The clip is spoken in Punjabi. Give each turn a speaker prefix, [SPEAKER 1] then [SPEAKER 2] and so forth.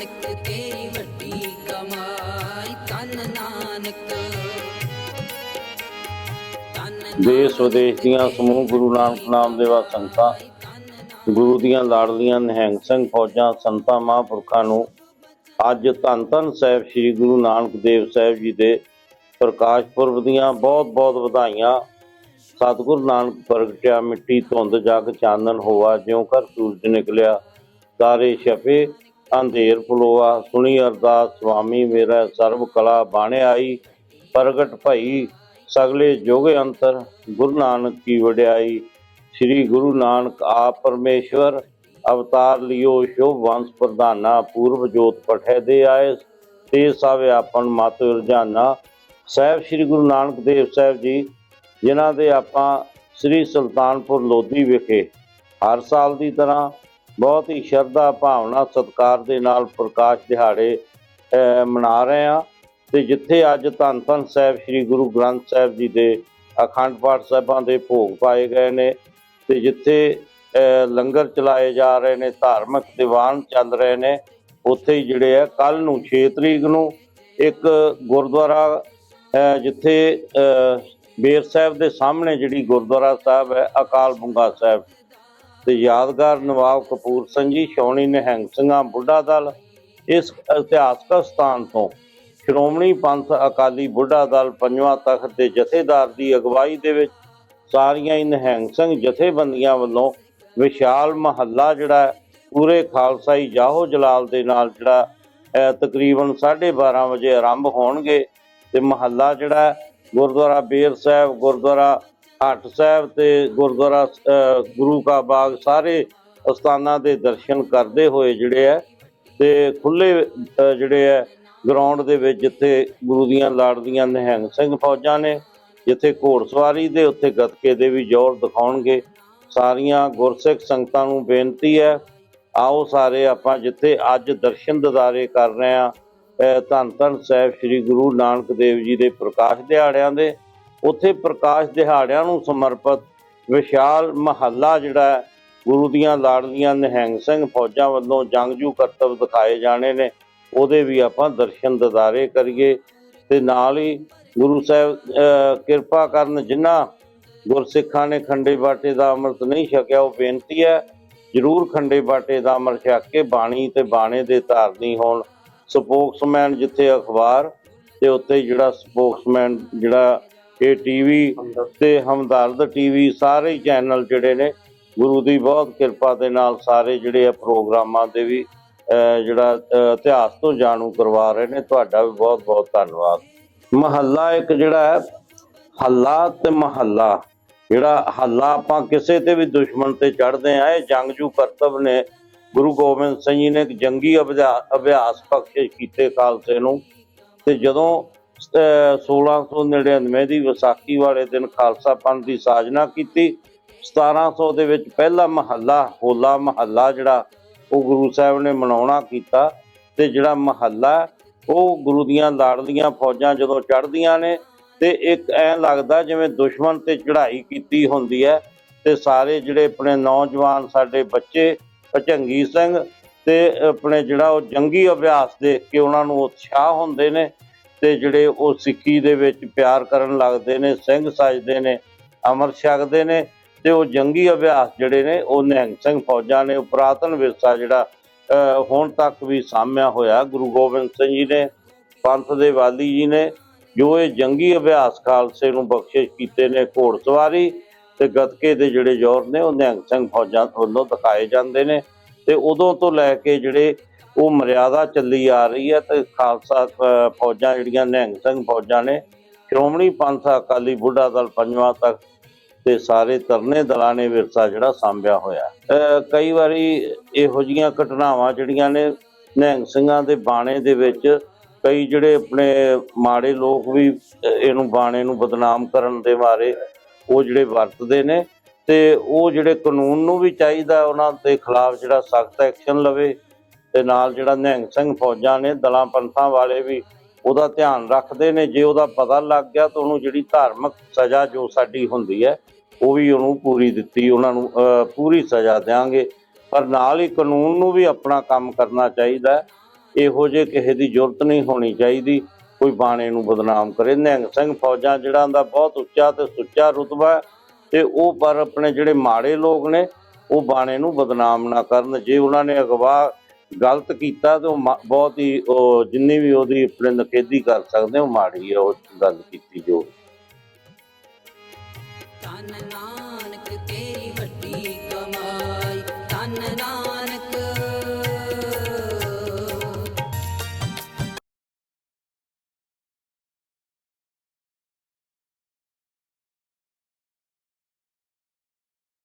[SPEAKER 1] ਨਾਨਕ ਤੇਰੀ ਵੱਡੀ ਕਮਾਈ ਤਨ ਨਾਨਕ।
[SPEAKER 2] ਦੇਸ਼ ਵਿਦੇਸ਼ ਦੀਆਂ ਸਮੂਹ ਗੁਰੂ ਨਾਨਕ ਨਾਮ ਦੇਵਾ ਸੰਗਤਾਂ, ਗੁਰੂ ਦੀਆਂ ਲਾਡਲੀਆਂ ਨਿਹੰਗ ਸਿੰਘ ਫੌਜਾਂ, ਸੰਤਾਂ, ਮਹਾਂਪੁਰਖਾਂ ਨੂੰ ਅੱਜ ਧੰਨ ਧੰਨ ਸਾਹਿਬ ਸ੍ਰੀ ਗੁਰੂ ਨਾਨਕ ਦੇਵ ਸਾਹਿਬ ਜੀ ਦੇ ਪ੍ਰਕਾਸ਼ ਪੁਰਬ ਦੀਆਂ ਬਹੁਤ-ਬਹੁਤ ਵਧਾਈਆਂ। ਸਤਿਗੁਰੂ ਨਾਨਕ ਪ੍ਰਗਟਿਆ ਮਿੱਟੀ ਧੁੰਦ ਜਗ ਚਾਨਣ ਹੋਆ, ਜਿਉਂ ਕਰ ਸੂਰਜ ਨਿਕਲਿਆ, ਤਾਰੇ ਛਪੇ ਅੰਧੇਰ ਫਲੋਆ, ਸੁਣੀ ਅਰਦਾਸ ਸੁਆਮੀ ਮੇਰਾ ਸਰਬ ਕਲਾ ਬਾਣੇ ਆਈ, ਪ੍ਰਗਟ ਭਈ ਸਗਲੇ ਜੋਗ ਅੰਤਰ, ਗੁਰੂ ਨਾਨਕ ਕੀ ਵਡਿਆਈ। ਸ੍ਰੀ ਗੁਰੂ ਨਾਨਕ ਆਪ ਪਰਮੇਸ਼ਵਰ, ਅਵਤਾਰ ਲਿਓ, ਸ਼ੁਭ ਵੰਸ ਪ੍ਰਧਾਨਾ ਪੂਰਵ ਜੋਤ ਪਠੇ ਦੇ ਆਏ ਤੇ ਸਭ ਆਪਨ ਮਤ ਰਜਾਨਾ ਸਾਹਿਬ ਸ੍ਰੀ ਗੁਰੂ ਨਾਨਕ ਦੇਵ ਸਾਹਿਬ ਜੀ, ਜਿਨ੍ਹਾਂ ਦੇ ਆਪਾਂ ਸ੍ਰੀ ਸੁਲਤਾਨਪੁਰ ਲੋਧੀ ਵਿਖੇ ਹਰ ਸਾਲ ਦੀ ਤਰ੍ਹਾਂ ਬਹੁਤ ਹੀ ਸ਼ਰਧਾ ਭਾਵਨਾ ਸਤਿਕਾਰ ਦੇ ਨਾਲ ਪ੍ਰਕਾਸ਼ ਦਿਹਾੜੇ ਮਨਾ ਰਹੇ ਹਾਂ। ਤੇ ਜਿੱਥੇ ਅੱਜ ਧੰਨ ਧੰਨ ਸਾਹਿਬ ਸ੍ਰੀ ਗੁਰੂ ਗ੍ਰੰਥ ਸਾਹਿਬ ਜੀ ਦੇ ਅਖੰਡ ਪਾਠ ਸਾਹਿਬਾਂ ਦੇ ਭੋਗ ਪਾਏ ਗਏ ਨੇ ਤੇ ਜਿੱਥੇ ਲੰਗਰ ਚਲਾਏ ਜਾ ਰਹੇ ਨੇ, ਧਾਰਮਿਕ ਦੀਵਾਨ ਚੱਲ ਰਹੇ ਨੇ, ਉੱਥੇ ਹੀ ਜਿਹੜੇ ਆ ਕੱਲ ਨੂੰ 6 ਤਰੀਕ ਨੂੰ ਇੱਕ ਗੁਰਦੁਆਰਾ ਜਿੱਥੇ ਬੇਰ ਸਾਹਿਬ ਦੇ ਸਾਹਮਣੇ ਜਿਹੜੀ ਗੁਰਦੁਆਰਾ ਸਾਹਿਬ ਹੈ, ਅਕਾਲ ਬੁੰਗਾ ਸਾਹਿਬ। ਤੇ ਯਾਦਗਾਰ ਨਵਾਬ ਕਪੂਰ ਸਿੰਘ ਜੀ ਸ਼ੌਣੀ ਨਿਹੰਗ ਸਿੰਘਾਂ ਬੁੱਢਾ ਦਲ ਇਸ ਇਤਿਹਾਸਕ ਸਥਾਨ ਤੋਂ ਸ਼੍ਰੋਮਣੀ ਪੰਥ ਅਕਾਲੀ ਬੁੱਢਾ ਦਲ ਪੰਜਵਾਂ ਤਖਤ ਦੇ ਜਥੇਦਾਰ ਦੀ ਅਗਵਾਈ ਦੇ ਵਿੱਚ ਸਾਰੀਆਂ ਹੀ ਨਿਹੰਗ ਸਿੰਘ ਜਥੇਬੰਦੀਆਂ ਵੱਲੋਂ ਵਿਸ਼ਾਲ ਮਹੱਲਾ ਜਿਹੜਾ ਪੂਰੇ ਖਾਲਸਾਈ ਜਾਹੋ ਜਲਾਲ ਦੇ ਨਾਲ ਜਿਹੜਾ ਅਹ, ਤਕਰੀਬਨ 12:30 ਵਜੇ ਆਰੰਭ ਹੋਣਗੇ ਤੇ ਮਹੱਲਾ ਜਿਹੜਾ ਗੁਰਦੁਆਰਾ ਬੇਰ ਸਾਹਿਬ ਗੁਰਦੁਆਰਾ ਹੱਟ ਸਾਹਿਬ ਤੇ ਗੁਰਦੁਆਰਾ ਗੁਰੂ ਕਾ ਬਾਗ ਸਾਰੇ ਅਸਥਾਨਾਂ ਦੇ ਦਰਸ਼ਨ ਕਰਦੇ ਹੋਏ ਜਿਹੜੇ ਹੈ ਤੇ ਖੁੱਲੇ ਜਿਹੜੇ ਹੈ ਗਰਾਊਂਡ ਦੇ ਵਿੱਚ ਜਿੱਥੇ ਗੁਰੂ ਦੀਆਂ ਲਾੜਦੀਆਂ ਨਿਹੰਗ ਸਿੰਘ ਫੌਜਾਂ ਨੇ, ਜਿੱਥੇ ਘੋੜਸਵਾਰੀ ਦੇ, ਉੱਥੇ ਗੱਤਕੇ ਦੇ ਵੀ ਜ਼ੋਰ ਦਿਖਾਉਣਗੇ। ਸਾਰੀਆਂ ਗੁਰਸਿੱਖ ਸੰਗਤਾਂ ਨੂੰ ਬੇਨਤੀ ਹੈ, ਆਓ ਸਾਰੇ ਆਪਾਂ ਜਿੱਥੇ ਅੱਜ ਦਰਸ਼ਨ ਦਿਦਾਰੇ ਕਰ ਰਹੇ ਆ ਧੰਨ ਧੰਨ ਸਾਹਿਬ ਸ੍ਰੀ ਗੁਰੂ ਨਾਨਕ ਦੇਵ ਜੀ ਦੇ ਪ੍ਰਕਾਸ਼ ਦਿਹਾੜਿਆਂ ਦੇ। ਉੱਥੇ ਪ੍ਰਕਾਸ਼ ਦਿਹਾੜਿਆਂ ਨੂੰ ਸਮਰਪਿਤ ਵਿਸ਼ਾਲ ਮਹੱਲਾ ਜਿਹੜਾ ਗੁਰੂ ਦੀਆਂ ਲਾੜਲੀਆਂ ਨਿਹੰਗ ਸਿੰਘ ਫੌਜਾਂ ਵੱਲੋਂ ਜੰਗਜੂ ਕਰਤੱਵ ਦਿਖਾਏ ਜਾਣੇ ਨੇ, ਉਹਦੇ ਵੀ ਆਪਾਂ ਦਰਸ਼ਨ ਦਿਦਾਰੇ ਕਰੀਏ। ਤੇ ਨਾਲ ਹੀ ਗੁਰੂ ਸਾਹਿਬ ਕਿਰਪਾ ਕਰਨ ਜਿਨ੍ਹਾਂ ਗੁਰਸਿੱਖਾਂ ਨੇ ਖੰਡੇ ਬਾਟੇ ਦਾ ਅੰਮ੍ਰਿਤ ਨਹੀਂ ਛਕਿਆ, ਉਹ ਬੇਨਤੀ ਹੈ, ਜਰੂਰ ਖੰਡੇ ਬਾਟੇ ਦਾ ਅੰਮ੍ਰਿਤ ਛਕ ਕੇ ਬਾਣੀ ਤੇ ਬਾਣੇ ਦੇ ਧਾਰਨੀ ਹੋਣ। ਸਪੋਕਸਮੈਨ ਜਿੱਥੇ ਅਖਬਾਰ ਤੇ ਉੱਤੇ ਜਿਹੜਾ ਸਪੋਕਸਮੈਨ ਜਿਹੜਾ ਇਹ ਟੀਵੀ ਤੇ ਹਮਦਰਦ ਟੀਵੀ ਸਾਰੇ ਚੈਨਲ ਜਿਹੜੇ ਨੇ ਗੁਰੂ ਦੀ ਬਹੁਤ ਕਿਰਪਾ ਦੇ ਨਾਲ ਸਾਰੇ ਜਿਹੜੇ ਆ ਪ੍ਰੋਗਰਾਮਾਂ ਦੇ ਵੀ ਜਿਹੜਾ ਇਤਿਹਾਸ ਤੋਂ ਜਾਣੂ ਕਰਵਾ ਰਹੇ ਨੇ। ਤੁਹਾਡਾ ਵੀ ਬਹੁਤ ਬਹੁਤ ਧੰਨਵਾਦ। ਮਹੱਲਾ ਇੱਕ ਜਿਹੜਾ ਹੈ ਹੱਲਾ ਤੇ ਮਹੱਲਾ। ਜਿਹੜਾ ਹੱਲਾ ਆਪਾਂ ਕਿਸੇ ਤੇ ਵੀ ਦੁਸ਼ਮਣ ਤੇ ਚੜਦੇ ਆ ਇਹ ਜੰਗਜੂ ਕਰਤਬ ਨੇ। ਗੁਰੂ ਗੋਬਿੰਦ ਸਿੰਘ ਜੀ ਨੇ ਇੱਕ ਜੰਗੀ ਅਭਿਆ- ਅਭਿਆਸ ਬਖਸ਼ਿਸ਼ ਕੀਤੇ ਖਾਲਸੇ ਨੂੰ। ਤੇ ਜਦੋਂ 1699 ਦੀ ਵਿਸਾਖੀ ਵਾਲੇ ਦਿਨ ਖਾਲਸਾ ਪੰਥ ਦੀ ਸਾਜਨਾ ਕੀਤੀ। 1700 ਦੇ ਵਿੱਚ ਪਹਿਲਾ ਮਹੱਲਾ, ਹੋਲਾ ਮਹੱਲਾ ਜਿਹੜਾ, ਉਹ ਗੁਰੂ ਸਾਹਿਬ ਨੇ ਮਨਾਉਣਾ ਕੀਤਾ ਤੇ ਜਿਹੜਾ ਮਹੱਲਾ, ਉਹ ਗੁਰੂ ਦੀਆਂ ਲਾੜਲੀਆਂ ਫੌਜਾਂ ਜਦੋਂ ਚੜ੍ਹਦੀਆਂ ਨੇ ਤੇ ਇੱਕ ਐ ਲੱਗਦਾ ਜਿਵੇਂ ਦੁਸ਼ਮਣ ਤੇ ਚੜ੍ਹਾਈ ਕੀਤੀ ਹੁੰਦੀ ਹੈ ਤੇ ਸਾਰੇ ਜਿਹੜੇ ਆਪਣੇ ਨੌਜਵਾਨ ਸਾਡੇ ਬੱਚੇ ਭਜੰਗੀ ਸਿੰਘ ਤੇ ਆਪਣੇ ਜਿਹੜਾ ਉਹ ਜੰਗੀ ਅਭਿਆਸ ਦੇਖ ਕੇ ਉਹਨਾਂ ਨੂੰ ਉਤਸ਼ਾਹ ਹੁੰਦੇ ਨੇ ਤੇ ਜਿਹੜੇ ਉਹ ਸਿੱਖੀ ਦੇ ਵਿੱਚ ਪਿਆਰ ਕਰਨ ਲੱਗਦੇ ਨੇ, ਸਿੰਘ ਸਜਦੇ ਨੇ, ਅਮਰ ਛਕਦੇ ਨੇ ਤੇ ਉਹ ਜੰਗੀ ਅਭਿਆਸ ਜਿਹੜੇ ਨੇ, ਉਹ ਨਿਹੰਗ ਸਿੰਘ ਫੌਜਾਂ ਨੇ, ਉਹ ਪੁਰਾਤਨ ਵਿਰਸਾ ਜਿਹੜਾ ਹੁਣ ਤੱਕ ਵੀ ਸਾਹਮਿਆ ਹੋਇਆ ਗੁਰੂ ਗੋਬਿੰਦ ਸਿੰਘ ਜੀ ਨੇ, ਪੰਥ ਦੇ ਵਾਲੀ ਜੀ ਨੇ, ਜੋ ਇਹ ਜੰਗੀ ਅਭਿਆਸ ਖਾਲਸੇ ਨੂੰ ਬਖਸ਼ਿਸ਼ ਕੀਤੇ ਨੇ ਘੋੜਸਵਾਰੀ ਤੇ ਗੱਤਕੇ ਦੇ ਜਿਹੜੇ ਜ਼ੋਰ ਨੇ, ਉਹ ਨਿਹੰਗ ਸਿੰਘ ਫੌਜਾਂ ਵੱਲੋਂ ਦਿਖਾਏ ਜਾਂਦੇ ਨੇ ਤੇ ਉਦੋਂ ਤੋਂ ਲੈ ਕੇ ਜਿਹੜੇ ਉਹ ਮਰਿਆਦਾ ਚੱਲੀ ਆ ਰਹੀ ਹੈ ਤੇ ਖਾਲਸਾ ਫੌਜਾਂ ਜਿਹੜੀਆਂ ਨਿਹੰਗ ਸਿੰਘ ਫੌਜਾਂ ਨੇ, ਸ਼੍ਰੋਮਣੀ ਪੰਥ ਅਕਾਲੀ ਬੁੱਢਾ ਦਲ ਪੰਜਵਾਂ ਤੱਕ ਤੇ ਸਾਰੇ ਤਰਨੇ ਦਲਾਂ ਨੇ ਵਿਰਸਾ ਜਿਹੜਾ ਸਾਂਭਿਆ ਹੋਇਆ। ਕਈ ਵਾਰੀ ਇਹੋ ਜੀਆਂ ਘਟਨਾਵਾਂ ਜਿਹੜੀਆਂ ਨੇ ਨਿਹੰਗ ਸਿੰਘਾਂ ਦੇ ਬਾਣੇ ਦੇ ਵਿੱਚ, ਕਈ ਜਿਹੜੇ ਆਪਣੇ ਮਾੜੇ ਲੋਕ ਵੀ ਇਹਨੂੰ ਬਾਣੇ ਨੂੰ ਬਦਨਾਮ ਕਰਨ ਦੇ ਮਾਰੇ ਉਹ ਜਿਹੜੇ ਵਰਤਦੇ ਨੇ ਤੇ ਉਹ ਜਿਹੜੇ ਕਾਨੂੰਨ ਨੂੰ ਵੀ ਚਾਹੀਦਾ ਉਹਨਾਂ ਦੇ ਖਿਲਾਫ ਜਿਹੜਾ ਸਖਤ ਐਕਸ਼ਨ ਲਵੇ ਤੇ ਨਾਲ ਜਿਹੜਾ ਨਿਹੰਗ ਸਿੰਘ ਫੌਜਾਂ ਨੇ, ਦਲਾਂ ਪੰਥਾਂ ਵਾਲੇ ਵੀ ਉਹਦਾ ਧਿਆਨ ਰੱਖਦੇ ਨੇ। ਜੇ ਉਹਦਾ ਪਤਾ ਲੱਗ ਗਿਆ ਤਾਂ ਉਹਨੂੰ ਜਿਹੜੀ ਧਾਰਮਿਕ ਸਜ਼ਾ ਜੋ ਸਾਡੀ ਹੁੰਦੀ ਹੈ, ਉਹ ਵੀ ਉਹਨੂੰ ਪੂਰੀ ਦਿੱਤੀ, ਉਹਨਾਂ ਨੂੰ ਪੂਰੀ ਸਜ਼ਾ ਦੇਵਾਂਗੇ ਪਰ ਨਾਲ ਹੀ ਕਾਨੂੰਨ ਨੂੰ ਵੀ ਆਪਣਾ ਕੰਮ ਕਰਨਾ ਚਾਹੀਦਾ ਇਹੋ ਜਿਹੇ ਕਿਸੇ ਦੀ ਜ਼ਰੂਰਤ ਨਹੀਂ ਹੋਣੀ ਚਾਹੀਦੀ। ਕੋਈ ਬਾਣੇ ਨੂੰ ਬਦਨਾਮ ਕਰੇ। ਨਿਹੰਗ ਸਿੰਘ ਫੌਜਾਂ ਜਿਹੜਾ ਦਾ ਬਹੁਤ ਉੱਚਾ ਤੇ ਸੁੱਚਾ ਰੁਤਬਾ ਹੈ ਤੇ ਉਹ ਪਰ ਆਪਣੇ ਜਿਹੜੇ ਮਾੜੇ ਲੋਕ ਨੇ, ਉਹ ਬਾਣੇ ਨੂੰ ਬਦਨਾਮ ਨਾ ਕਰਨ। ਜੇ ਉਹਨਾਂ ਨੇ ਅਗਵਾ ਗਲਤ ਕੀਤਾ ਤੇ ਉਹ ਮਾ- ਬਹੁਤ ਹੀ, ਉਹ ਜਿੰਨੀ ਵੀ ਉਹਦੀ ਆਪਣੇ ਨਕੇਦੀ ਕਰ ਸਕਦੇ, ਉਹ ਮਾੜੀ ਹੈ, ਉਹ ਗੱਲ ਕੀਤੀ ਜੋ।
[SPEAKER 1] ਤਨ ਨਾਨਕ